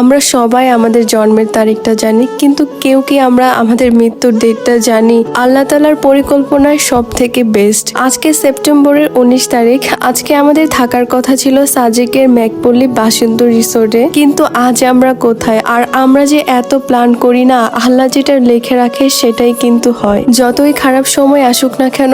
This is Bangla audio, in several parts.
আমরা সবাই আমাদের জন্মের তারিখটা জানি, কিন্তু কেউ কি আমরা আমাদের মৃত্যুর ডেটটা জানি? আল্লাহ তালার পরিকল্পনায় সব থেকে বেস্ট আজকে সেপ্টেম্বরের উনিশ তারিখ, আজকে আমাদের থাকার কথা ছিল সাজেকের ম্যাকপল্লী বাসন্তী রিসোর্টে, কিন্তু আজ আমরা কোথায়? আর আমরা যে এত প্ল্যান করি না, আল্লাহ যেটা লেখে রাখে সেটাই কিন্তু হয়। যতই খারাপ সময় আসুক না কেন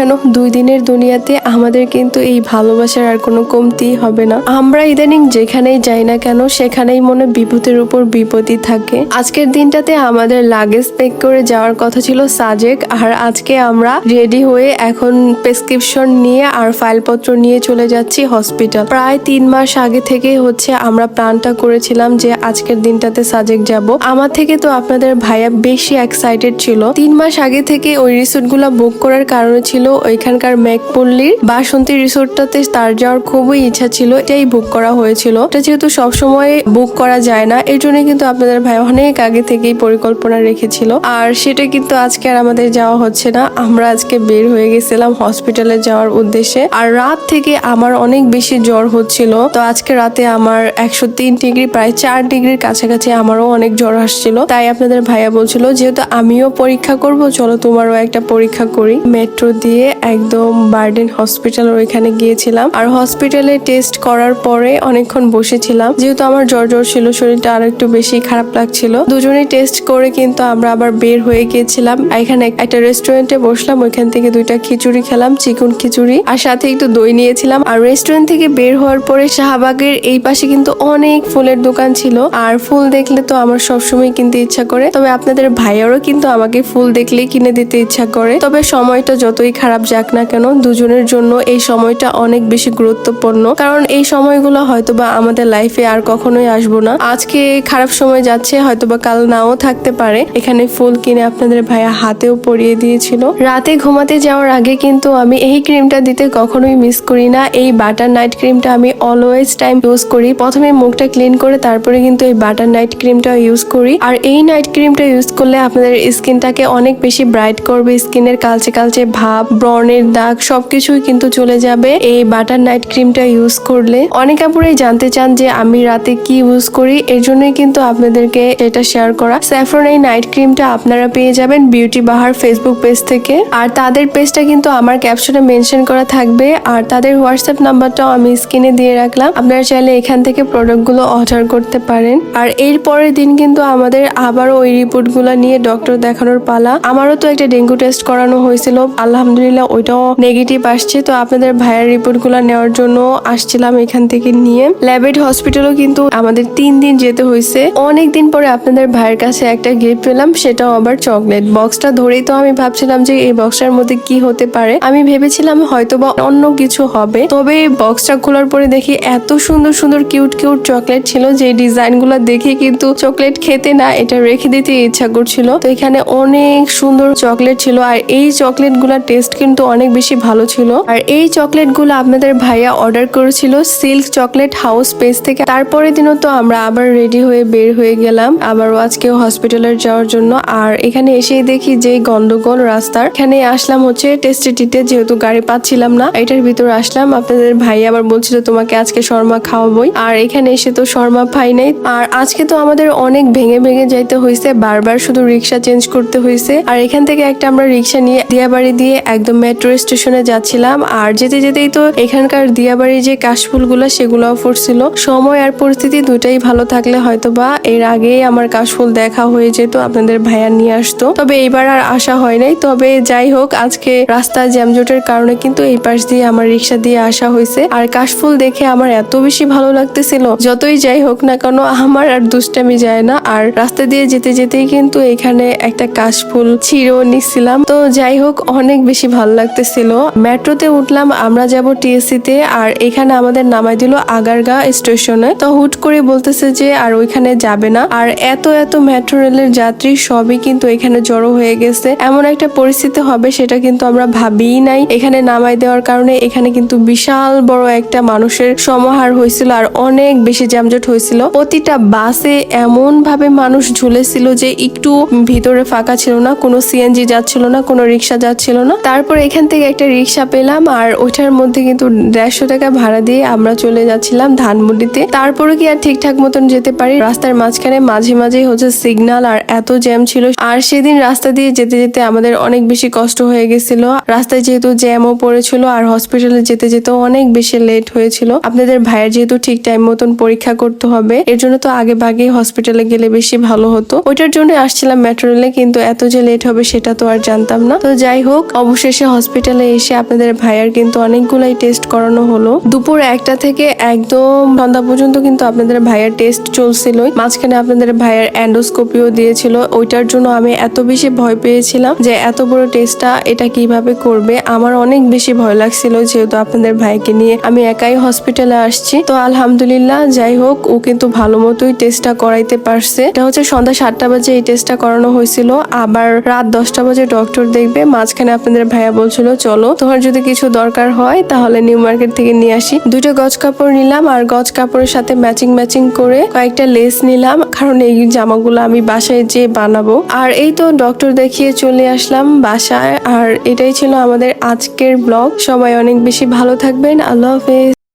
কেন দুই দিনের দুনিয়াতে আমাদের কিন্তু এই ভালোবাসার আর কোনো কমতি হবে না। আমরা ইদানিং যেখানেই যাই না কেন, সেখানেই মনে বিপদের উপর বিপদই থাকে। আজকের দিনটাতে আমাদের লাগেজ প্যাক করে যাওয়ার কথা ছিল সাজেক, আর আজকে আমরা রেডি হয়ে এখন প্রেসক্রিপশন নিয়ে আর ফাইলপত্র নিয়ে চলে যাচ্ছি হসপিটাল প্রায় তিন মাস আগে থেকে হচ্ছে আমরা প্ল্যানটা করেছিলাম যে আজকের দিনটাতে সাজেক যাব। আমার থেকে তো আপনাদের ভাইয়া বেশি এক্সাইটেড ছিল। তিন মাস আগে থেকে ওই রিসোর্টগুলো বুক করার কারণে ছিল ওইখানকার ম্যাকপল্লির বাসন্তী রিসোর্টটাতে তার যাওয়ার খুবই ইচ্ছা ছিল এটাই বুক করা হয়েছিল। এটা যেহেতু সবসময় বুক করা যায় না, এর জন্য কিন্তু আপনাদের ভাই অনেক আগে থেকেই পরিকল্পনা রেখেছিল। আর সেটা কিন্তু আজকে আর আমাদের যাওয়া হচ্ছে না। আমরা আজকে বের হয়ে গেছিলাম হসপিটালে যাওয়ার উদ্দেশ্যে। আর রাত থেকে আমার অনেক বেশি জ্বর হচ্ছিল। তো আজকে রাতে আমার একশো তিন ডিগ্রি, প্রায় চার ডিগ্রির কাছাকাছি আমারও অনেক জ্বর আসছিল। তাই আপনাদের ভাইয়া বলছিল, যেহেতু আমিও পরীক্ষা করব, চলো তোমারও একটা পরীক্ষা করি। মেট্রো দিয়ে একদম বার্ডেন হসপিটাল ওইখানে গিয়েছিলাম। আর হসপিটালে টেস্ট করার পরে অনেকক্ষণ বসেছিলাম। যেহেতু আমার জ্বর জ্বর ছিল, শরীরটা আরও একটু বেশি খারাপ লাগছিল। দুজনেই টেস্ট করে কিন্তু আমরা আবার বের হয়ে গিয়েছিলাম। এখানে একটা রেস্টুরেন্টে বসলাম, ওইখান থেকে দুইটা খিচুড়ি খেলাম, চিকন খিচুড়ি। আর সাথে একটু দই নিয়েছিলাম। আর রেস্টুরেন্ট থেকে বের হওয়ার পরে শাহবাগের এই পাশে কিন্তু অনেক ফুলের দোকান ছিল। আর ফুল দেখলে তো আমার সবসময় কিনতে ইচ্ছা করে। তবে আপনাদের ভাইয়ারও কিন্তু আমাকে ফুল দেখলেই কিনে দিতে ইচ্ছা করে। তবে সময়টা যতই খারাপ যাক না কেন, দুজনের জন্য এই সময়টা অনেক বেশি গুরুত্বপূর্ণ। কারণ এই সময়গুলো হয়তোবা আমাদের লাইফে আর কখনোই আসব না। আজকে খারাপ সময় যাচ্ছে, হয়তোবা কাল নাও থাকতে পারে। এখানে ফুল কিনে আপনাদের ভাইয়া হাতেও পরিয়ে দিয়েছিল। রাতে ঘুমাতে যাওয়ার আগে কিন্তু আমি এই ক্রিমটা দিতে কখনোই মিস করি না। এই বাটার নাইট ক্রিমটা আমি অলওয়েজ টাইম ইউজ করি। প্রথমে মুখটা ক্লিন করে তারপরে কিন্তু এই বাটার নাইট ক্রিমটা ইউজ করি। আর এই নাইট ক্রিমটা ইউজ করলে আপনাদের স্কিনটাকে অনেক বেশি ব্রাইট করবে। স্কিনের কালচে কালচে ভাব ব্রনের দাগ সবকিছুই কিন্তু চলে যাবে। এই বাটার নাইট ক্রিমটা ইউজ করলে অনেক আপুরাই জানতে চান যে আমি রাতে কি ইউজ করি। এর জন্যই কিন্তু আপনাদেরকে এটা শেয়ার করা। স্যাফরন এই নাইট ক্রিমটা আপনারা পেয়ে যাবেন বিউটি বাহার ফেসবুক পেজ থেকে। আর তাদের পেজটা কিন্তু আমার ক্যাপশনে মেনশন করা থাকবে। আর তাদের হোয়াটসঅ্যাপ নাম্বারটাও আমি স্ক্রিনে দিয়ে রাখলাম। আপনারা চাইলে এখান থেকে প্রোডাক্টগুলো অর্ডার করতে পারেন। আর এর পরের দিন কিন্তু আমাদের আবারও ওই রিপোর্টগুলো নিয়ে ডক্টর দেখানোর পালা। আমারও তো একটা ডেঙ্গু টেস্ট করানো হয়েছিল। আলহামদুলিল্লাহ ওইটাও নেগেটিভ আসছে। তো আপনাদের ভাইয়ের রিপোর্টগুলো নেওয়ার জন্য আসছিলাম এখান থেকে নিয়ে। ল্যাবেড হসপিটালও কিন্তু আমাদের তিন দিন যেতে হয়েছে অনেক দিন পরে আপনাদের ভাইয়ের কাছে একটা গিফট পেলাম, সেটাও আবার চকলেট বক্সটা ধরেই তো আমি ভাবছিলাম যে এই বক্সটার মধ্যে কি হতে পারে। আমি ভেবেছিলাম হয়তো বা অন্য কিছু হবে। তবে বক্সটা খোলার পরে দেখি এত সুন্দর সুন্দর কিউট কিউট চকলেট ছিল যে ডিজাইনগুলো দেখে কিন্তু চকলেট খেতে না, এটা রেখে দিতে ইচ্ছা করছিল। তো এখানে অনেক সুন্দর চকলেট ছিল। আর এই চকলেটগুলার টেস্ট কিন্তু অনেক বেশি ভালো ছিল। আর এই চকলেটগুলো আপনাদের ভাইয়া অর্ডার করেছিল সিল্ক চকলেট হাউস পেজ থেকে। তারপরের দিনও তো আমরা আবার রেডি হয়ে বের হয়ে গেলাম। আবারও আজকে হসপিটালে যাওয়ার জন্য। আর এখানে এসেই দেখি যে গন্ডগোল রাস্তার। এখানে আসলাম হচ্ছে টেস্টিটিতে যেহেতু গাড়ি পাচ্ছিলাম না। এটার ভিতরে আসলাম। আপনাদের ভাই আবার বলছিল, তোমাকে আজকে শর্মা খাওয়াবই। আর এখানে এসে তো শর্মা পাই নাই। আর আজকে তো আমাদের অনেক ভেঙে ভেঙে যাইতে হয়েছে বারবার শুধু রিক্সা চেঞ্জ করতে হয়েছে আর এখান থেকে একটা আমরা রিক্সা নিয়ে দিয়াবাড়ি দিয়ে একদম মেট্রো স্টেশনে যাচ্ছিলাম। আর যেতে যেতেই তো এখানকার দিয়াবাড়ির যে কাশফুলগুলো সেগুলোও ফুটছিল। সময় আর পরিস্থিতি দুটাই ভালো থাকলে হয়তো বা এর আগেই আমার কাশফুল দেখা হয়ে যেত, আপনাদের ভাইয়া নিয়ে আসতো। তবে এইবার আর আসা হয় নাই। তবে যাই হোক, আজকে রাস্তা জ্যামজটের কারণে কিন্তু এই পাশ দিয়ে আমার রিক্সা দিয়ে আসা হয়েছে। আর কাশফুল দেখে আমার এত বেশি ভালো লাগতেছিল, যতই যাই হোক না কেন, আমার আর দুষ্টামি যায় না। আর রাস্তা দিয়ে যেতে যেতেই কিন্তু এখানে একটা কাশফুল ছিঁড়েও নিচ্ছিলাম। তো যাই হোক, অনেক বেশি ভালো লাগতেছিল। মেট্রোতে উঠলাম, আমরা যাব টিএসসি তে আর এখানে আমাদের নামাই দিল আগারগা স্টেশনে। তো হুট করে বলতেছে যে আর ওইখানে যাবে না। আর এত এত মেট্রো রেলের যাত্রী সবই কিন্তু এখানে জড়ো হয়ে গেছে। এমন একটা পরিস্থিতি হবে সেটা কিন্তু আমরা ভাবিই নাই। এখানে নামাই দেওয়ার কারণে এখানে কিন্তু বিশাল বড় একটা মানুষের সমাহার হয়েছিল আর অনেক বেশি যানজট হয়েছিল। প্রতিটা বাসে এমন ভাবে মানুষ ঝুলেছিল যে একটু ভিতরে ফাঁকা ছিল না, কোনো সিএনজি যাচ্ছিল না, কোনো রিক্সা যাচ্ছিল না। তারপর এখান থেকে একটা রিক্সা পেলাম আর ওইটার মধ্যে কিন্তু দেড়শো টাকা ভাড়া দিয়ে আমরা চলে যাচ্ছিলাম ধানমন্ডিতে। তারপরে কি আর ঠিকঠাক মতন যেতে পারি? রাস্তার মাঝখানে মাঝে মাঝে হচ্ছে সিগন্যাল আর এত জ্যাম ছিল। আর সেদিন রাস্তা দিয়ে যেতে যেতে আমাদের অনেক বেশি কষ্ট হয়ে গেছিল। রাস্তায় যেহেতু জ্যামও পড়েছিল আর হসপিটালে যেতে যেতেও অনেক বেশি লেট হয়েছিল। আপনাদের ভাইয়ের যেহেতু ঠিক টাইম মতন পরীক্ষা করতে হবে, এর জন্য তো আগে ভাগে হসপিটালে গেলে বেশি ভালো হতো। ওইটার জন্য আসছিলাম মেট্রো রেলে কিন্তু এত যে লেট হবে সেটা তো আর জানতাম না। তো যাই হোক অবশেষে হসপিটালে এসে আপনাদের ভাইয়ার কিন্তু অনেকগুলাই টেস্ট করানো হলো। দুপুর একটা থেকে একদম সন্ধ্যা পর্যন্ত কিন্তু আপনাদের ভাইয়ার টেস্ট চলছিল মাঝখানে আপনাদের ভাইয়ার অ্যান্ডোস্কোপিও দিয়েছিল। ওইটার জন্য আমি এত বেশি ভয় পেয়েছিলাম যে এত বড় টেস্টটা এটা কীভাবে করবে? আমার অনেক বেশি ভয় লাগছিল যেহেতু আপনাদের ভাইকে নিয়ে। আমি একাই হসপিটালে আসছি। তো আলহামদুলিল্লাহ, যাই হোক, ও কিন্তু ভালো মতোই টেস্টটা করাইতে পারছে। এটা হচ্ছে সন্ধ্যা সাতটা বাজে এই টেস্টটা করানো হয়েছিল। আবার রাত দশটা বাজে ডক্টর দেখবে। মাঝখানে আপনাদের ভাইয়া বলছিল, চলো, তোমার যদি কিছু দরকার হয়, তাহলে নিউ মার্কেট থেকে নিয়ে আসি। দুটো গজ কাপড় নিলাম আর গজ কাপড়ের সাথে ম্যাচিং ম্যাচিং করে কয়েকটা লেস নিলাম, কারণ এই জামাগুলো আমি বাসায় যে বানাবো। আর এই তো ডক্টর দেখিয়ে চলে আসলাম বাসায়। আর এটাই ছিল আমাদের আজকের ব্লগ। সবাই অনেক বেশি ভালো থাকবেন। আল্লাহ হাফেজ।